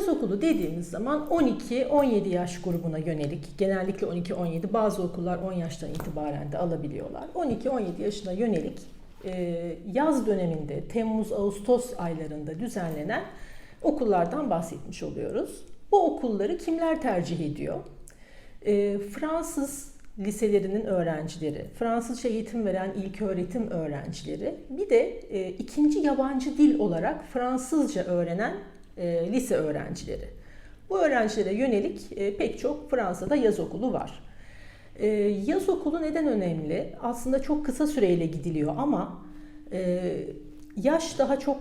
Yaz okulu dediğimiz zaman 12-17 yaş grubuna yönelik, genellikle 12-17, bazı okullar 10 yaştan itibaren de alabiliyorlar. 12-17 yaşına yönelik e, yaz döneminde, Temmuz-Ağustos aylarında düzenlenen okullardan bahsetmiş oluyoruz. Bu okulları kimler tercih ediyor? E, Fransız liselerinin öğrencileri, Fransızca eğitim veren ilk öğretim öğrencileri, bir de e, ikinci yabancı dil olarak Fransızca öğrenen e, lise öğrencileri. Bu öğrencilere yönelik e, pek çok Fransa'da yaz okulu var. E, yaz okulu neden önemli? Aslında çok kısa süreyle gidiliyor ama e, yaş daha çok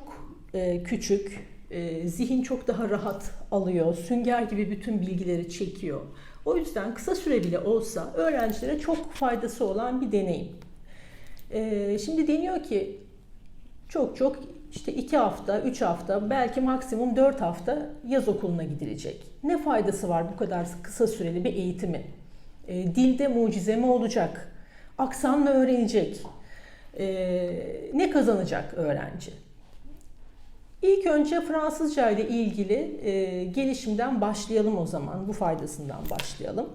e, küçük, e, zihin çok daha rahat alıyor, sünger gibi bütün bilgileri çekiyor. O yüzden kısa süre bile olsa öğrencilere çok faydası olan bir deneyim. E, şimdi deniyor ki çok çok işte iki hafta, üç hafta, belki maksimum dört hafta yaz okuluna gidilecek. Ne faydası var bu kadar kısa süreli bir eğitimin? E, dilde mucize mi olacak? Aksan mı öğrenecek? E, ne kazanacak öğrenci? İlk önce Fransızca ile ilgili e, gelişimden başlayalım o zaman. Bu faydasından başlayalım.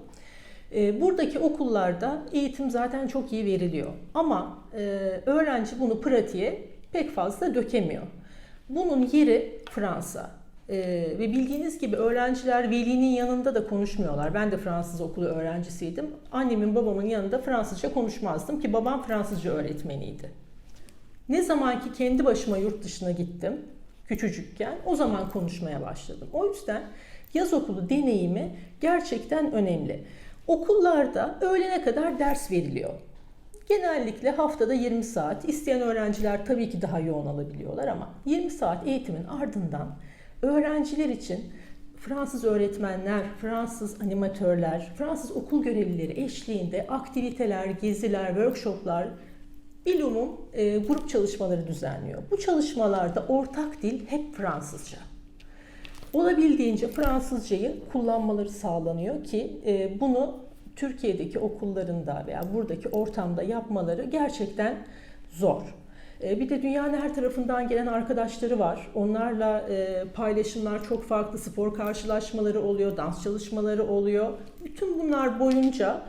E, buradaki okullarda eğitim zaten çok iyi veriliyor. Ama e, öğrenci bunu pratiğe pek fazla dökemiyor. Bunun yeri Fransa. Ee, ve bildiğiniz gibi öğrenciler velinin yanında da konuşmuyorlar. Ben de Fransız okulu öğrencisiydim. Annemin babamın yanında Fransızca konuşmazdım ki babam Fransızca öğretmeniydi. Ne zaman ki kendi başıma yurt dışına gittim küçücükken o zaman konuşmaya başladım. O yüzden yaz okulu deneyimi gerçekten önemli. Okullarda öğlene kadar ders veriliyor. Genellikle haftada 20 saat. İsteyen öğrenciler tabii ki daha yoğun alabiliyorlar ama 20 saat eğitimin ardından öğrenciler için Fransız öğretmenler, Fransız animatörler, Fransız okul görevlileri eşliğinde aktiviteler, geziler, workshoplar, bilumum e, grup çalışmaları düzenliyor. Bu çalışmalarda ortak dil hep Fransızca. Olabildiğince Fransızcayı kullanmaları sağlanıyor ki e, bunu Türkiye'deki okullarında veya buradaki ortamda yapmaları gerçekten zor. E, bir de dünyanın her tarafından gelen arkadaşları var. Onlarla e, paylaşımlar çok farklı, spor karşılaşmaları oluyor, dans çalışmaları oluyor. Bütün bunlar boyunca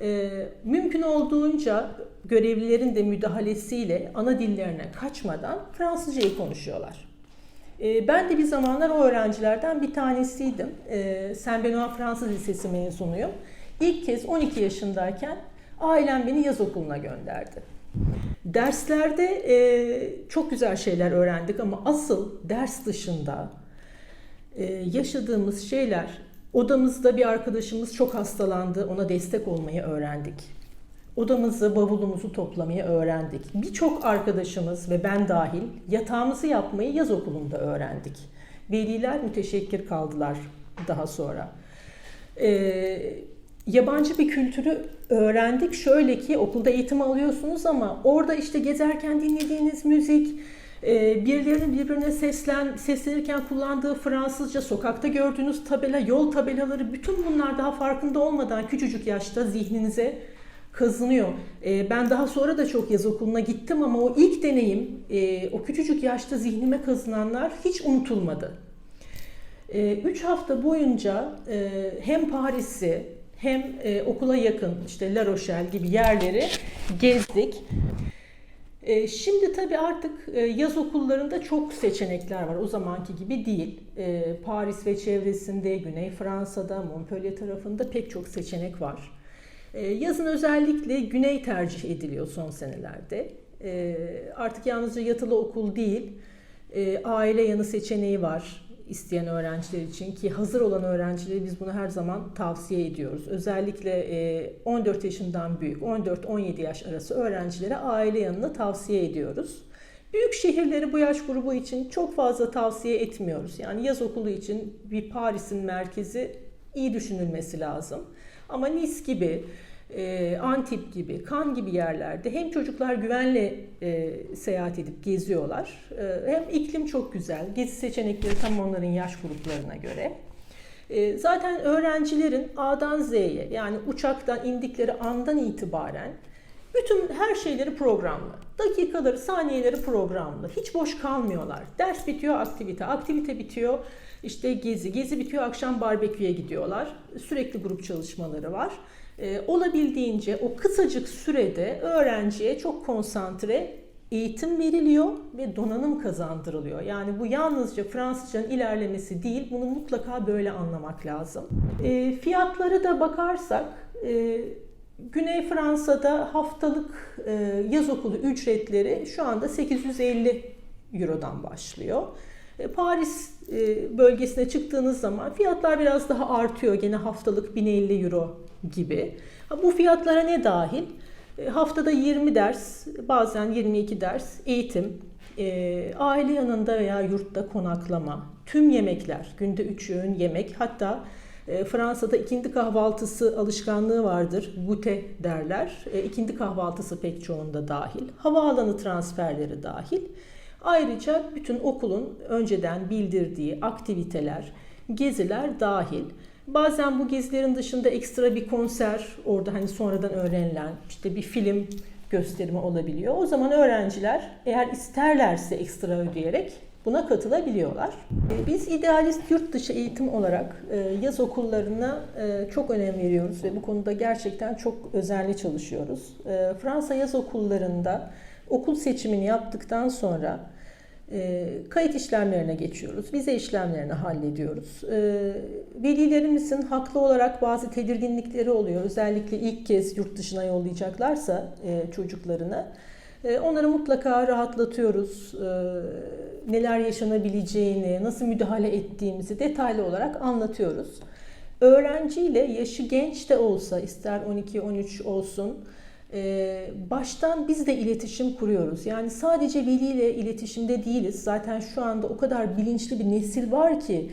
e, mümkün olduğunca görevlilerin de müdahalesiyle ana dillerine kaçmadan Fransızcayı konuşuyorlar. Ben de bir zamanlar o öğrencilerden bir tanesiydim. Saint Benoît Fransız Lisesi mezunuyum. İlk kez 12 yaşındayken ailem beni yaz okuluna gönderdi. Derslerde e, çok güzel şeyler öğrendik ama asıl ders dışında e, yaşadığımız şeyler odamızda bir arkadaşımız çok hastalandı ona destek olmayı öğrendik. Odamızı, bavulumuzu toplamayı öğrendik. Birçok arkadaşımız ve ben dahil yatağımızı yapmayı yaz okulunda öğrendik. Veliler müteşekkir kaldılar daha sonra. Ee, yabancı bir kültürü öğrendik. Şöyle ki okulda eğitim alıyorsunuz ama orada işte gezerken dinlediğiniz müzik, e, birilerinin birbirine seslen, seslenirken kullandığı Fransızca, sokakta gördüğünüz tabela, yol tabelaları bütün bunlar daha farkında olmadan küçücük yaşta zihninize kazınıyor. E, ben daha sonra da çok yaz okuluna gittim ama o ilk deneyim, e, o küçücük yaşta zihnime kazınanlar hiç unutulmadı. Üç hafta boyunca hem Paris'i hem e, okula yakın işte La Rochelle gibi yerleri gezdik. E, şimdi tabii artık e, yaz okullarında çok seçenekler var. O zamanki gibi değil. E, Paris ve çevresinde, Güney Fransa'da, Montpellier tarafında pek çok seçenek var. E, yazın özellikle güney tercih ediliyor son senelerde. E, artık yalnızca yatılı okul değil, e, aile yanı seçeneği var isteyen öğrenciler için ki hazır olan öğrencileri biz bunu her zaman tavsiye ediyoruz. Özellikle 14 yaşından büyük, 14-17 yaş arası öğrencilere aile yanına tavsiye ediyoruz. Büyük şehirleri bu yaş grubu için çok fazla tavsiye etmiyoruz. Yani yaz okulu için bir Paris'in merkezi iyi düşünülmesi lazım. Ama Nice gibi, e, Antip gibi, Kan gibi yerlerde hem çocuklar güvenle e, seyahat edip geziyorlar e, hem iklim çok güzel. Gezi seçenekleri tam onların yaş gruplarına göre. E, zaten öğrencilerin A'dan Z'ye yani uçaktan indikleri andan itibaren bütün her şeyleri programlı. Dakikaları, saniyeleri programlı. Hiç boş kalmıyorlar. Ders bitiyor, aktivite. Aktivite bitiyor. İşte gezi, gezi bitiyor akşam barbeküye gidiyorlar. Sürekli grup çalışmaları var. Ee, olabildiğince o kısacık sürede öğrenciye çok konsantre eğitim veriliyor ve donanım kazandırılıyor. Yani bu yalnızca Fransızcanın ilerlemesi değil, bunu mutlaka böyle anlamak lazım. E, fiyatları da bakarsak, e, Güney Fransa'da haftalık e, yaz okulu ücretleri şu anda 850 Euro'dan başlıyor. E, Paris e, bölgesine çıktığınız zaman fiyatlar biraz daha artıyor. Gene haftalık 1050 Euro gibi. Bu fiyatlara ne dahil? E, Haftada 20 ders, bazen 22 ders eğitim, e, aile yanında veya yurtta konaklama, tüm yemekler, günde 3 öğün yemek, hatta e, Fransa'da ikindi kahvaltısı alışkanlığı vardır, gute derler. E, ikindi kahvaltısı pek çoğunda dahil, havaalanı transferleri dahil. Ayrıca bütün okulun önceden bildirdiği aktiviteler, geziler dahil. Bazen bu gezilerin dışında ekstra bir konser, orada hani sonradan öğrenilen işte bir film gösterimi olabiliyor. O zaman öğrenciler eğer isterlerse ekstra ödeyerek buna katılabiliyorlar. E, Biz idealist yurt dışı eğitim olarak e, yaz okullarına e, çok önem veriyoruz ve bu konuda gerçekten çok özenli çalışıyoruz. Fransa yaz okullarında okul seçimini yaptıktan sonra e, kayıt işlemlerine geçiyoruz, vize işlemlerini hallediyoruz. E, velilerimizin haklı olarak bazı tedirginlikleri oluyor. Özellikle ilk kez yurt dışına yollayacaklarsa e, çocuklarını. E, onları mutlaka rahatlatıyoruz. Neler yaşanabileceğini, nasıl müdahale ettiğimizi detaylı olarak anlatıyoruz. Öğrenciyle yaşı genç de olsa, ister 12-13 olsun, ee, baştan biz de iletişim kuruyoruz. Yani sadece veliyle iletişimde değiliz. Zaten şu anda o kadar bilinçli bir nesil var ki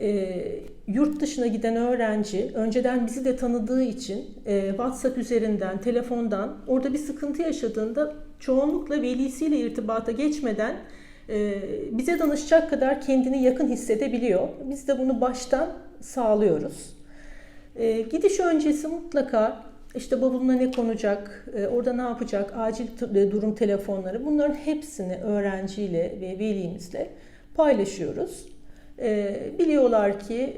e, yurt dışına giden öğrenci önceden bizi de tanıdığı için e, WhatsApp üzerinden, telefondan orada bir sıkıntı yaşadığında çoğunlukla velisiyle irtibata geçmeden e, bize danışacak kadar kendini yakın hissedebiliyor. Biz de bunu baştan sağlıyoruz. Gidiş öncesi mutlaka işte bavuluna ne konacak, e, orada ne yapacak, acil e, durum telefonları bunların hepsini öğrenciyle ve velimizle paylaşıyoruz. E, Biliyorlar ki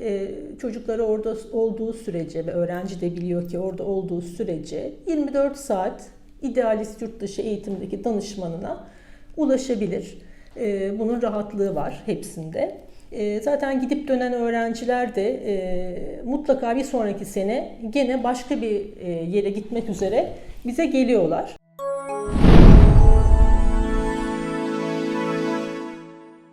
çocukları orada olduğu sürece ve öğrenci de biliyor ki orada olduğu sürece 24 saat idealist yurt dışı eğitimdeki danışmanına ulaşabilir. Bunun rahatlığı var hepsinde. E, Zaten gidip dönen öğrenciler de e, mutlaka bir sonraki sene gene başka bir e, yere gitmek üzere bize geliyorlar.